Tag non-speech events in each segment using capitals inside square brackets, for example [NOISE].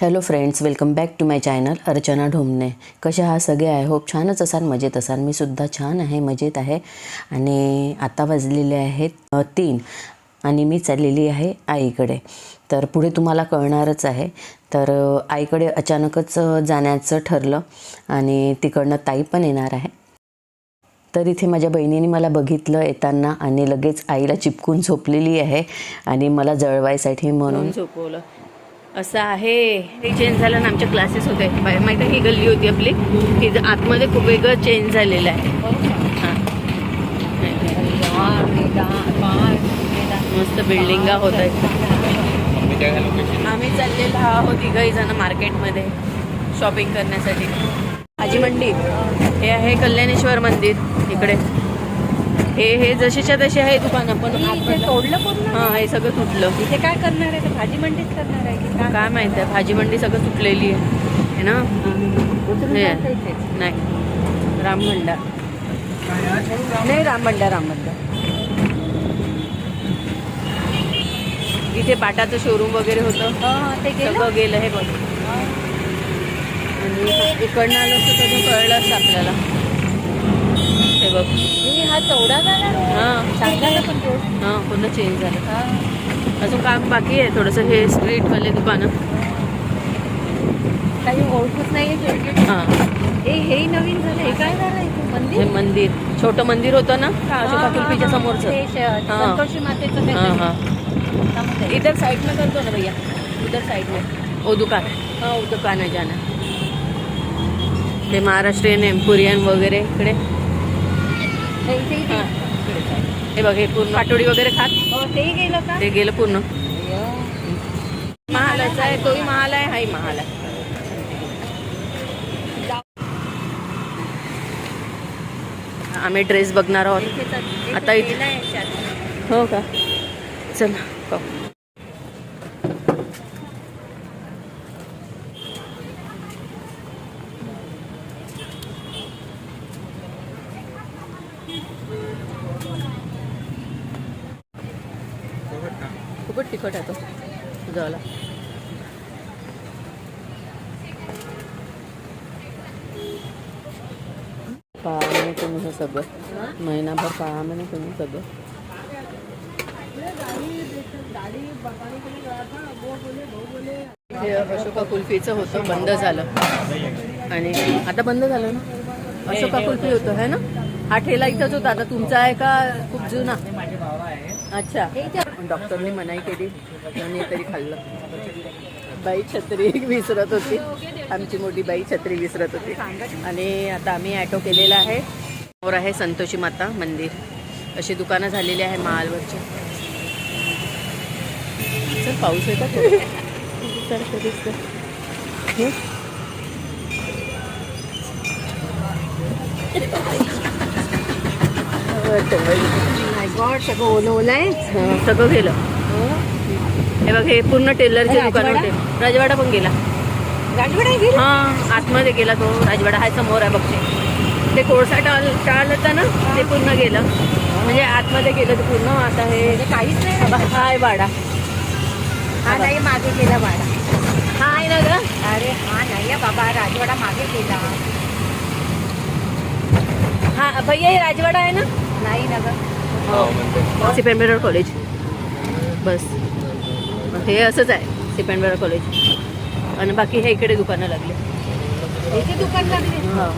Hello friends welcome back to my channel Archana Dhomne कशा हा सगळे? आय होप छानच असाल मजेत असाल. मी सुद्धा छान आहे मजेत आहे. आणि आता वाजलेले आहेत तीन. आणि मी चाललेली आहे आईकडे. तर पुढे तुम्हाला कळणारच आहे. तर आईकडे अचानकच जाण्याचं ठरलं. आणि तिकडनं ताई पण येणार आहे. तर इथे माझ्या बहिणीने मला बघितलं येताना आणि लगेच आईला चिपकून झोपलेली आहे. आणि मला जळवायसाठी म्हणून झोपवलं? असं आहे. हे चेंज झालं ना आमचे क्लासेस होते माहिती आहे, ही गल्ली होती आपली. ही ज- आतमध्ये खूप वेगळं चेंज झालेलं आहे. हां. मस्त बिल्डिंगा होत आहेत आम्ही चाललेलो आहोत तिघही जण मार्केटमध्ये शॉपिंग करण्यासाठी. भाजी मंडी. हे आहे कल्याणेश्वर मंदिर इकडे. हे हे जसेच्या तसे आहे दुकानं पण पूर्ण हां हे सगळं तुटलं. इथे काय करणार आहे? तर भाजी मंडीच करणार आहे की काय? माहीत आहे भाजी मंडी सगळं तुटलेली आहे. है ना? हे. नाही. राम भंडार. नाही राम भंडार राम भंडार. इथे बाटाचं शोरूम वगैरे होतं. हा, ते गेलं? सगळं गेलं हे बघ. आणि इकडनं आलं असतं तर कळलं असतं आपल्याला. हे बघ. चौदा झाला हां. चांगला ना पण तो. हां पूर्ण चेंज झालं. अजून काम बाकी आहे थोडंसं हे स्ट्रीटवाले दुकानं. काही ओळखत नाही हां. हे नवीन झालं हे काय झालं हे मंदिर? मंदिर. छोटं मंदिर होतं ना अशोका कुल्फीच्या समोरचं. श- हां. मातेचं हां. हां. इधर साइड में कर दो ना भैया. उधर साइड में वो दुकान. हाँ वो दुकान है जाना. ते महाराष्ट्रीयन एम्पोरियन वगैरे इकडे. हे. बघ हे पूर्ण. पाटोडी वगैरे खात? हो, तेही गेलं का? ते गेलं पूर्ण. महालाचा आहे तोही महाल आहे हाही महाल आहे आम्ही ड्रेस बघणार आहोत. आता इथे-. हो का? चला पाहू. खूपच तिखट आहे तो तुझावाला पहा म्हणे तुम्ही हे सगळं. महिनाभर पहा म्हणे तुम्ही सगळं. हे अशोका कुल्फीचं होतं बंद झालं. आणि आता बंद झालं ना? अशोका कुल्फी होतं है ना? हा ठेला इथंच होता. आता तुमचा आहे का? खूप जुना. अच्छा. डॉक्टरने मनाई केली. आणि तरी खाल्लं. बाई छत्री विसरत होती. आमची मोठी बाई छत्री विसरत होती. आणि आता आम्ही ॲटो केलेला आहे. वर आहे संतोषी माता मंदिर. अशी दुकानं झालेली आहे महालवरची चल पाऊस आहे का. हे? सगळं ओलं ओलं आहे हं, सगळं गेलं. हे. बघ हे पूर्ण टेलरचे दुकान? होते. राजवाडा पण गेलं. हा आतमध्ये गेला तो राजवाडा. हाय समोर आहे बघते. ते कोळसा टाळ टाळ होतं ना ते पूर्ण गेलं. म्हणजे आतमध्ये गेलं ते पूर्ण आता हे म्हणजे काहीच नाही. हाय वाडा. हा नाही मागे गेला वाडा. हाय ना ग. अरे हा नाही आहे बाबा राजवाडा मागे गेला. हा भैया हे राजवाडा आहे ना? नाही ना ग. हो सिपेंबेरर कॉलेज बस. हे असंच आहे सिपेंबेरर कॉलेज आणि बाकी हे इकडे दुकानं लागले. इथे दुकान लागले? हो.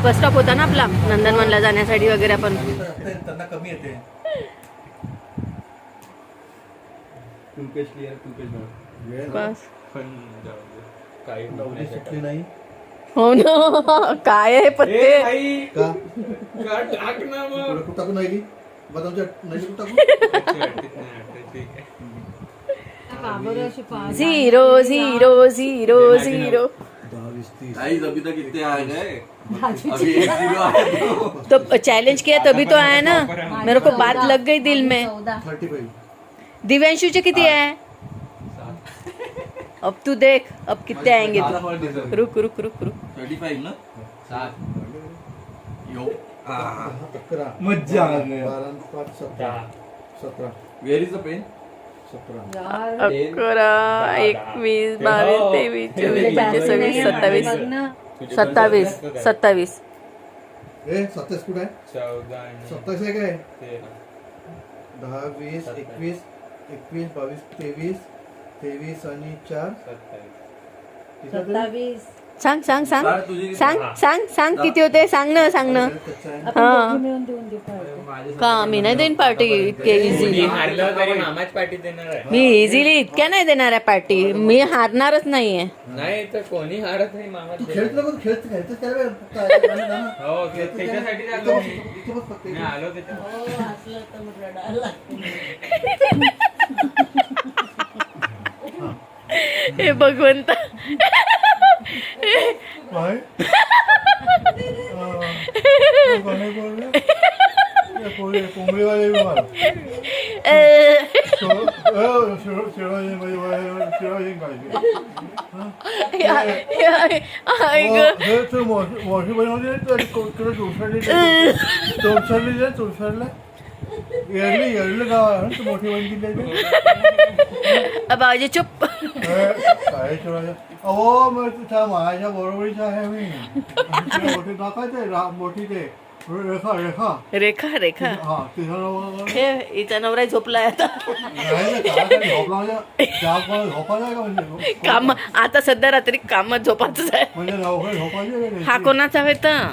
बस स्टॉप होता ना आपला. नंदनवनला जाण्यासाठी वगैरे आपण. कमी येते. नाही. हो ना. [LAUGHS] काय आहे पत्ते का? का टाक ना मग कुठं टाकू नाही बदामच्या नाही टाकू ठीक आहे का बरं अशी पा- झिरो झिरो झिरो झिरो दहा वीस तीस गाइस अभी तक इतने आ गए अभी एक किलो आए तो चैलेंज किया तभी तो आया ना। मेरे को बात लग गई दिल में। चौदा थर्टी फाईव्ह दिव्यांशुचे किती आहे अब तू देख अब कितने आएंगे तू। रुक रुक रुक रुक। थर्टी फाइव ना? सात। यो। अकरा. मज्जा आ गई बारा आणि पाच सतरा. सतरा. Where is the pen? सतरा अकरा एकवीस बावीस तेवीस चोवीस पंचवीस सव्वीस सत्तावीस. बघ ना सत्तावीस सत्तावीस. ए सत्तावीस कुठं आहे? चौदा आणि सत्तावीस आहे काय? तेरा. दहा वीस एकवीस एकवीस बावीस तेवीस तेवीस आणि चार. सत्तावीस. किती होते? सत्तावीस. सांग सांग सांग. सांग सांग सांग किती होते? सांग ना सांग ना. हा. का मी नाही देईन पार्टी इतके मी इझिली मामाच देणार आहे. मी इझिली इतक्या नाही देणार आहे पार्टी. मी हारणारच नाहीये. नाही तर कोणी हारत. खेळत खेळत [LAUGHS] हो त्याच्यासाठी आलो मी. आलो त्याच्या हे भगवंत. [LAUGHS] काय? कोणी बोललं? ते कोळी- कोंबडीवाले बी मला. शो- अ, शिव- शिवाजी म्हणजे वय- शिवाजी पाहिजे. आई ग अ, हे तू मोठी मोठी बनवली आहे तर को- तुला चौसडली चौसडली आहे चौसडला येरली येरलं गाव आहे ना तू मोठी अहो मग तुझ्या माझ्या बरोबरीचा आहे मी मोठी दाखवायचे मोठी ते रेखा रेखा रेखा रेखा हा तिचा हे हिचा नवरा झोपलाय आता नाही काय झोपला म्हणजे झोपायला का म्हणजे काम आता सध्या रात्री कामात झोपाच आहे म्हणजे झोपायची का? हा कोणाचा तर हा.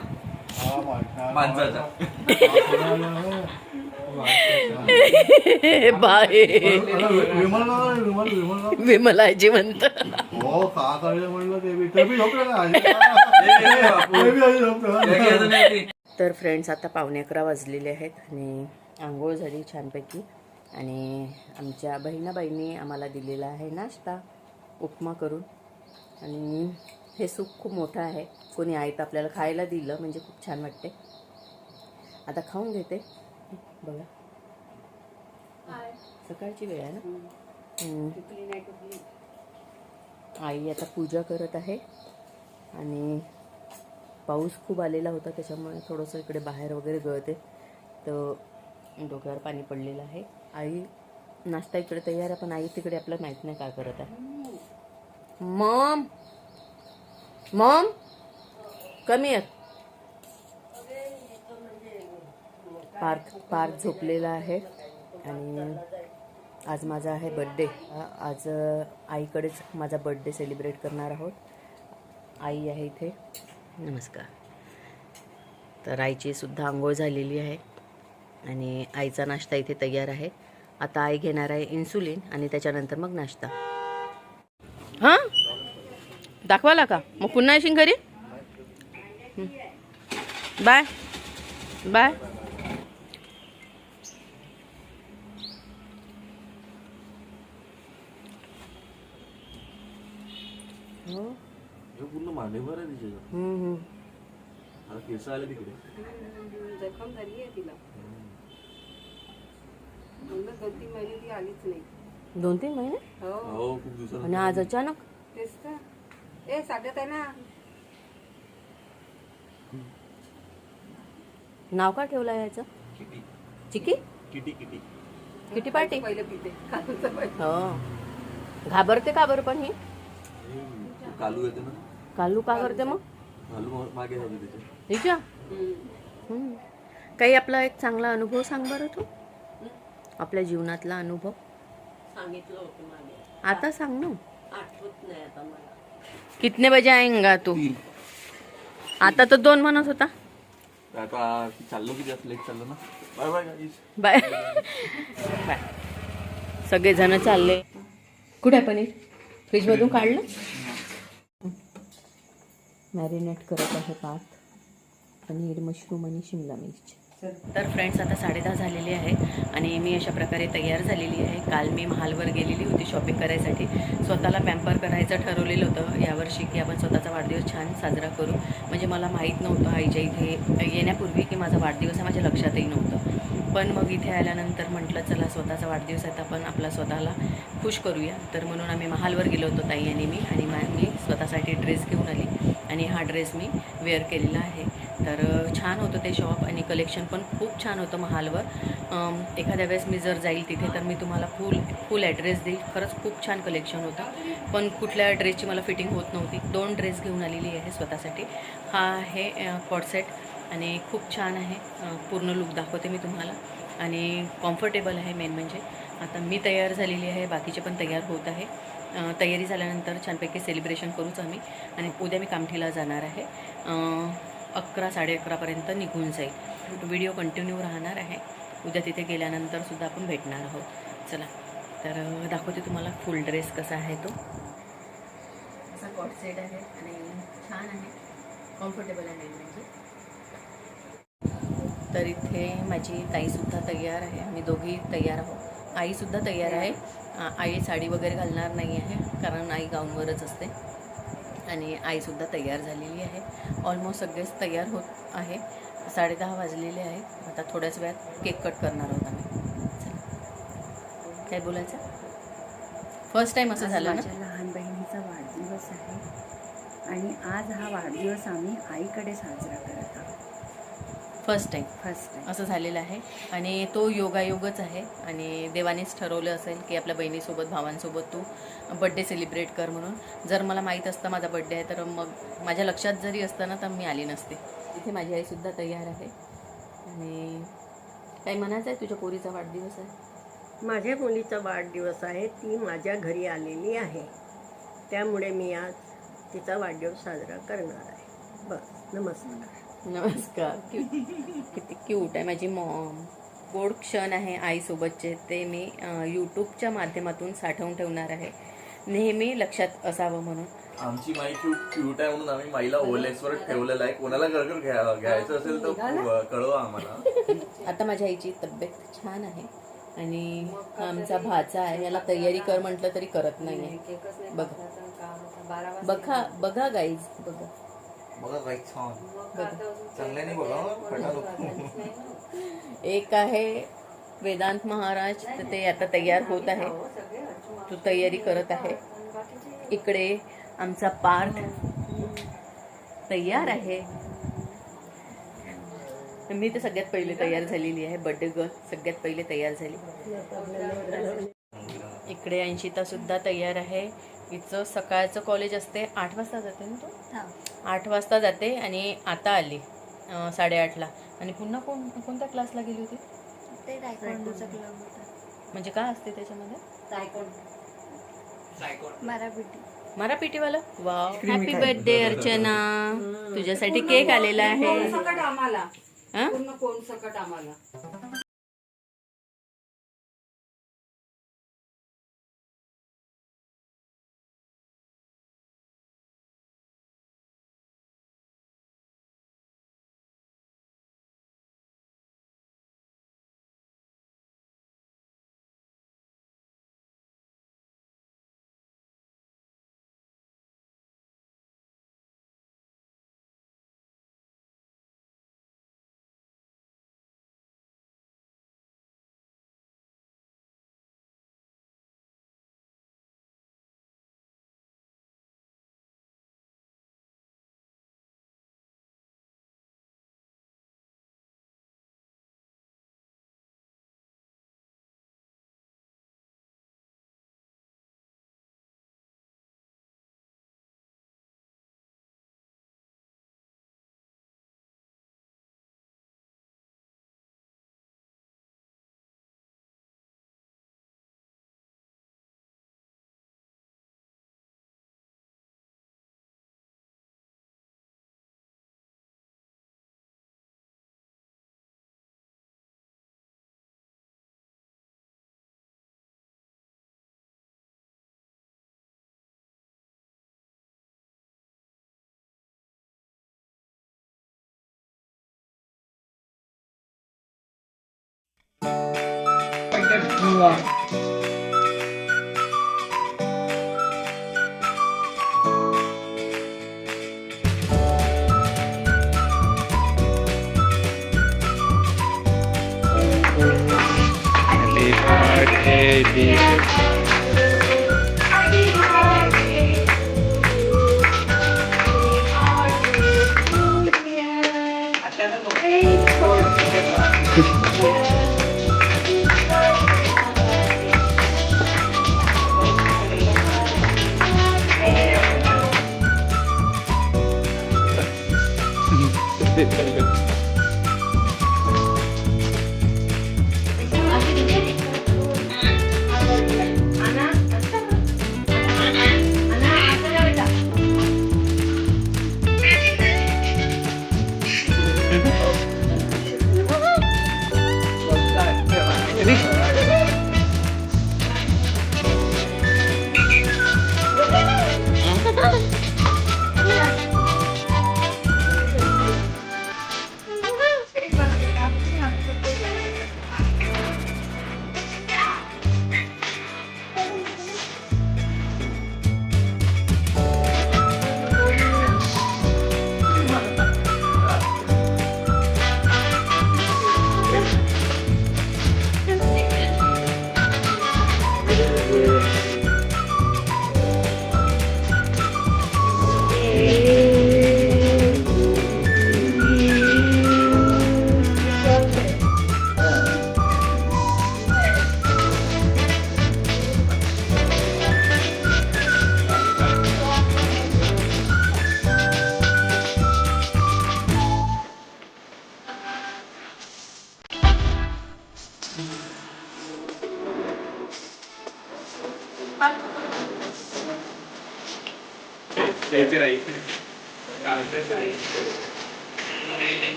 हा, कोणाला. बाय. अरे, विमल गाव म्हणत तर फ्रेंड्स आता पावणे अकरा वाजलेले आहेत आणि आंघोळ झाली छानपैकी. आणि आमच्या बहिणाबाईंनी आम्हाला दिलेला आहे नाश्ता उपमा करून. आणि हे सूप खूप मोठं आहे. कोणी आयत आपल्याला खायला दिलं म्हणजे खूप छान वाटते. आता खाऊन घेते. बघा. सकाळची वेळ आहे ना? आई आता पूजा करत आहे आणि पाऊस खूप आलेला होता त्याच्यामुळे थोडंसं इकडे बाहेर वगैरे गळते. तर डोक्यावर पाणी पडलेलं आहे. आई नाश्ता इकडे तयार आहे पण आई तिकडे आपलं माहीत नाही काय करत आहे. मॉम! मॉम! कमी आहे पार्थ पार्थ झोपलेला आहे. आणि आज माझा आहे बड्डे आज आईकडेच माझा बड्डे सेलिब्रेट करणार आहोत. आई आहे इथे. नमस्कार. तर आईची सुद्धा आंघोळ झालेली आहे. आणि आईचा नाश्ता इथे तयार आहे. आता आई घेणार आहे इन्सुलिन आणि त्याच्यानंतर मग नाश्ता. हां? दाखवाला का? मग पुन्हा येशील घरी. बाय. बाय हो हे पूर्ण मांडीवर आहे तिच्या हं, हं. आता केस आले तिकडे जखम झाली आहे तिला. म्हणलं दोन तीन महिने ती आलीच नाही. दोन तीन महिने? हो. हो खूप दिवसांनी आणि आज अचानक? तेच तर. ए साध्यात आहे ना. नाव का ठेवलं आहे याचं? किटी. चिकी? Kitty kitty. Kitty party? पहिलं पिते. कालचं पहिलं. हो. घाबरते का बरं पण ही? हे कालू येते ना. कालू का करते मग? हं. काही आपला एक चांगला अनुभव सांग बरं तू. आपल्या जीवनातला अनुभव. सांगितलं होतं मागे. आता सांग ना. आठवत नाही आता मला. कितने बजे आएंगा तू? आता तर दोन म्हणत होता. तर आता चाललो की जास्त लेट चाललो ना. Bye bye bye. सगळेजण चालले. कुठे पनीर? फ्रीजमधून काढलं? मॅरिनेट करत आहे पात पनीर मशरूम आणि शिमला मिरची. तर फ्रेंड्स आता साडेदहा झालेले आहे आणि मी अशा प्रकारे तयार झालेली आहे. काल मी महालवर गेलेली होती शॉपिंग करायसाठी. स्वतःला पॅम्पर करायचं ठरवलेलं होतं. यावर्षी की आपण स्वतःचा वाढदिवस छान साजरा करू. म्हणजे मला माहीत नव्हतं आईच्या इथे येण्यापूर्वी की माझा वाढदिवस आहे माझ्या लक्षातही नव्हतं. पण मग इथे आल्यानंतर म्हटलं चला स्वतःचा वाढदिवस आहे तर आपण आपला स्वतःला खुश करूया. तर म्हणून आम्ही महालवर गेलो होतो ताई आणि मी. आणि मी स्वतःसाठी ड्रेस घेऊन आली. आणि हा ड्रेस मी वेअर केलेला आहे. तर छान होतं ते शॉप आणि कलेक्शन पण खूप छान होतं महालवर. एखाद्या वेळेस मी जर जाईल तिथे तर मी तुम्हाला फुल फुल ॲड्रेस देईल. खरंच खूप छान कलेक्शन होतं. पण कुठल्या ड्रेसची मला फिटिंग होत नव्हती. दोन ड्रेस घेऊन आलेली आहे स्वतःसाठी. हा आहे कॉडसेट आणि खूप छान आहे. पूर्ण लुक दाखवते मी तुम्हाला. आणि कॉम्फर्टेबल आहे मेन म्हणजे. आता मी तयार झालेली आहे. बाकीचे पण तयार होत आहे. तयारी झाल्यानंतर छानपैकी सेलिब्रेशन करूच आम्ही आणि उद्या मी कामठीला जाणार आहे. अकरा साडे अकरापर्यंत निघून जाईल. व्हिडिओ कंटिन्यू राहणार आहे. उद्या तिथे गेल्यानंतर सुद्धा आपण भेटणार आहोत. चला तर दाखवते तुम्हाला फुल ड्रेस कसा आहे तो. असा कॉट सेट आहे आणि छान आहे. कम्फर्टेबल आहे म्हणजे. तर इथे माझी ताईसुद्धा तयार आहे. आम्ही दोघी तयार आहोत. आईसुद्धा तयार आहे. आई साडी वगैरे घालणार नाही आहे कारण आई गाऊनवरच असते. आणि आईसुद्धा तयार झालेली आहे. ऑलमोस्ट सगळेच तयार होत आहे. साडेदहा वाजलेले आहे. आता थोड्याच वेळात केक कट करणार आहोत आम्ही. चला. काय बोलायचं? फर्स्ट टाईम असं झालं माझ्या लहान बहिणीचा वाढदिवस आहे. आणि आज हा वाढदिवस आम्ही आईकडे साजरा करत आहोत. फर्स्ट टाईम फर्स्ट टाइम असं झालेलं आहे. आणि तो योगायोगच आहे. आणि देवानेच ठरवलं असेल की आपल्या बहिणीसोबत भावांसोबत तू बड्डे सेलिब्रेट कर म्हणून. जर मला माहीत असतं माझा बड्डे आहे तर मग माझ्या लक्षात जरी असतं ना तर मी आली नसते. इथे माझी आईसुद्धा तयार आहे. आणि काही म्हणायचं आहे तुझ्या पोरीचा वाढदिवस आहे? माझ्या मुलीचा वाढदिवस आहे. ती माझ्या घरी आलेली आहे. त्यामुळे मी आज तिचा वाढदिवस साजरा करणार आहे. बस नमस्कार. नमस्कार. क्यूट किती क्यूट आहे माझी मॉम गोड क्षण आहे आईसोबतचे. ते मी यूट्यूबच्या माध्यमातून साठवून ठेवणार आहे. नेहमी लक्षात असावं म्हणून. आमची माई खूप क्यूट आहे म्हणून आम्ही माईला ओलेक्सवर ठेवलेलं आहे. कोणाला गरगर घ्या घ्यायचं असेल तर कळवा आम्हाला. आता माझ्या आईची तब्येत छान आहे. आणि आमचा भाचा आहे. याला तयारी कर म्हटलं तरी करत नाही बघा. बघा बघा गाईज बघा. बघा काही छान. चांगल्याने बघा फटा एक आहे वेदांत महाराज तर ते आता तयार होत आहे. तो तयारी करत आहे. इकडे आमचा पार्थ तयार आहे. मी तर सगळ्यात पहिले तयार झालेली आहे. बड्डे गर्ल सगळ्यात पहिले तयार झाली. इकडे अंशिता सुद्धा तयार आहे. हिचं सकाळचं कॉलेज असते. आठ वाजता जाते ना तू? आठ वाजता जाते आणि आता आली साडेआठला. आणि पुन्हा कोण कोणत्या क्लासला गेली होती? ते तायक्वांडोचा क्लब होता. म्हणजे काय असते त्याच्यामध्ये? मारा पीटीवाला वा हॅपी बर्थडे अर्चना. तुझ्यासाठी केक आलेला आहे. सकट आम्हाला? हा? पूर्ण कोण सकट आम्हाला? Pakai dua. Happy birthday, dear.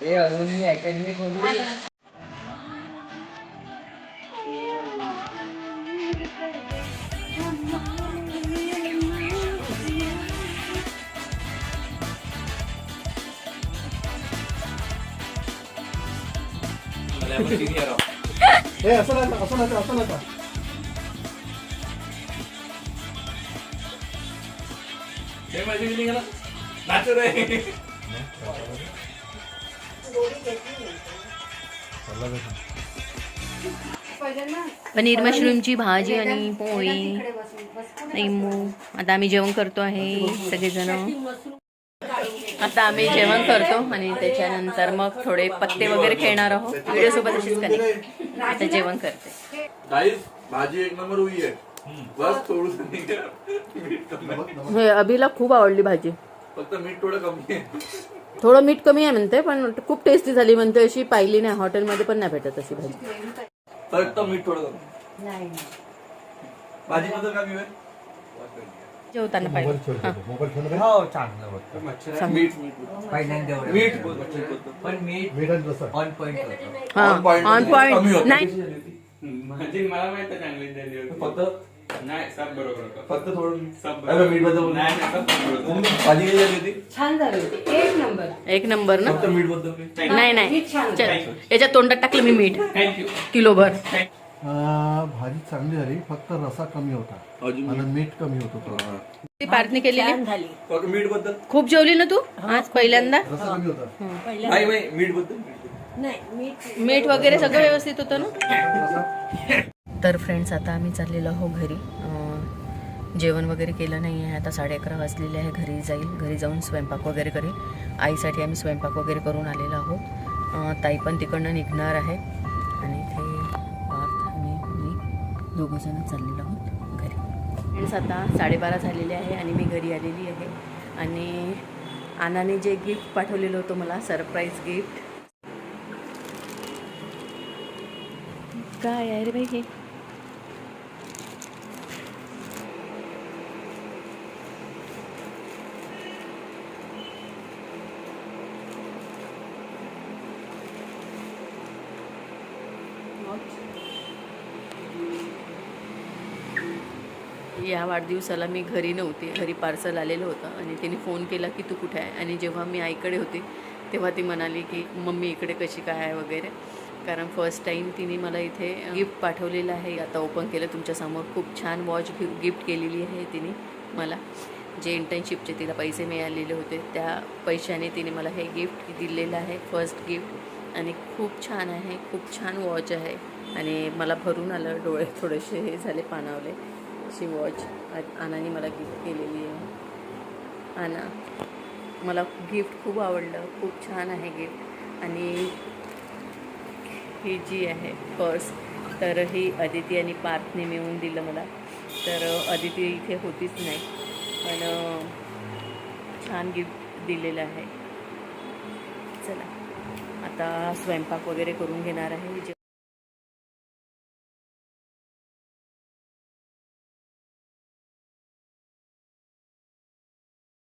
हे अजून मी अकॅडमी खोलली हे असं नाही असं नाही असं नाही हे माझी आहे ना नाचू रे. पनीर मशरूमची भाजी आणि पोळी. लिंबू आता आम्ही जेवण करतो आहे सगळेजण. आता आम्ही जेवण करतो आणि त्याच्यानंतर मग थोडे पत्ते वगैरे खेळणार आहोत. व्हिडिओ सोबत अशीच करेन आता जेवण करते. भाजी एक नंबर हुई आहे बस थोडस मीठ कमी हे अभिला खूप आवडली भाजी. फक्त मीठ थोडं कमी आहे. थोडं मीठ कमी आहे म्हणते पण खूप टेस्टी झाली म्हणते अशी पाहिली नाही. हॉटेलमध्ये पण नाही भेटत अशी भाजी. फक्त मीठ थोडं कमी भाजी बद्दल कमी आहे जेवताना पाहिजे. हो. चांगलं होतं. मीठ मीठ मीठ पण मी मीठच बसत ऑन पॉइंट हा ऑन कमी पॉइंट होतं. नाही. माझी मला माहिती चांगली फक्त नाही सब बरोबर होतं. फक्त थोडं सब अरे मीठबद्दल बोल. नाही नाही, सब बरोबर होतं. मम्मी, भाजी कशी झाली होती छान झाली होती. एक नंबर. एक नंबर ना? फक्त मीठबद्दल. नाही नाही. चल, याच्या तोंडात टाकलं मी मीठ. थँक्यू किलोभर. भाजी चांगली झाली. फक्त रसा कमी होता. अजून आणि मीठ कमी होत होतं ती पार्थने केलेली? झाली. फक्त मीठबद्दल? खूप जेवली ना तू? आज पहिल्यांदा? रसा कमी होता. नाही नाही मीठबद्दल? मीठबद्दल. नाही मीठ. मीठ वगैरे सगळं व्यवस्थित होतं ना? तर फ्रेंड्स आता आम्ही चाललेलो आहो घरी. जेवण वगैरे केलं नाही आहे. आता साडे अकरा वाजलेले आहे. घरी जाईल. घरी जाऊन स्वयंपाक वगैरे करेल. आईसाठी आम्ही स्वयंपाक वगैरे करून आलेलो आहोत. ताई पण तिकडनं निघणार आहे. आणि ते पार्थ आणि मी दोघंजणं चाललेलो आहोत घरी. फ्रेंड्स आता साडेबारा झालेले आहे आणि मी घरी आलेली आहे. आणि आनाने जे गिफ्ट पाठवलेलं होतं मला सरप्राईज गिफ्ट काय आहे रे बाई हे? या वाढदिवसाला मी घरी नव्हते. घरी पार्सल आलेलं होतं आणि तिने फोन केला की तू कुठे आहे? आणि जेव्हा मी आईकडे होते तेव्हा ती म्हणाली की मम्मी इकडे कशी काय आहे वगैरे? कारण फर्स्ट टाईम तिने मला इथे गिफ्ट पाठवलेलं आहे. आता ओपन केलं तुमच्यासमोर खूप छान वॉच गिफ्ट केलेली आहे तिने मला. जे इंटर्नशिपचे तिला पैसे मिळालेले होते त्या पैशाने तिने मला हे गिफ्ट दिलेलं आहे फर्स्ट गिफ्ट आणि खूप छान आहे खूप छान वॉच आहे. आणि मला भरून आलं डोळे थोडेसे हे झाले पाणावले अशी वॉच आनाने मला गिफ्ट केलेली आहे. आना मला गिफ्ट खूप आवडलं. खूप छान आहे गिफ्ट आणि ही जी आहे पर्स तर ही अदिती आणि पार्थने मिळून दिलं मला. तर अदिती इथे होतीच नाही. पण छान गिफ्ट दिलेलं आहे. चला आता स्वयंपाक वगैरे करून घेणार आहे. जे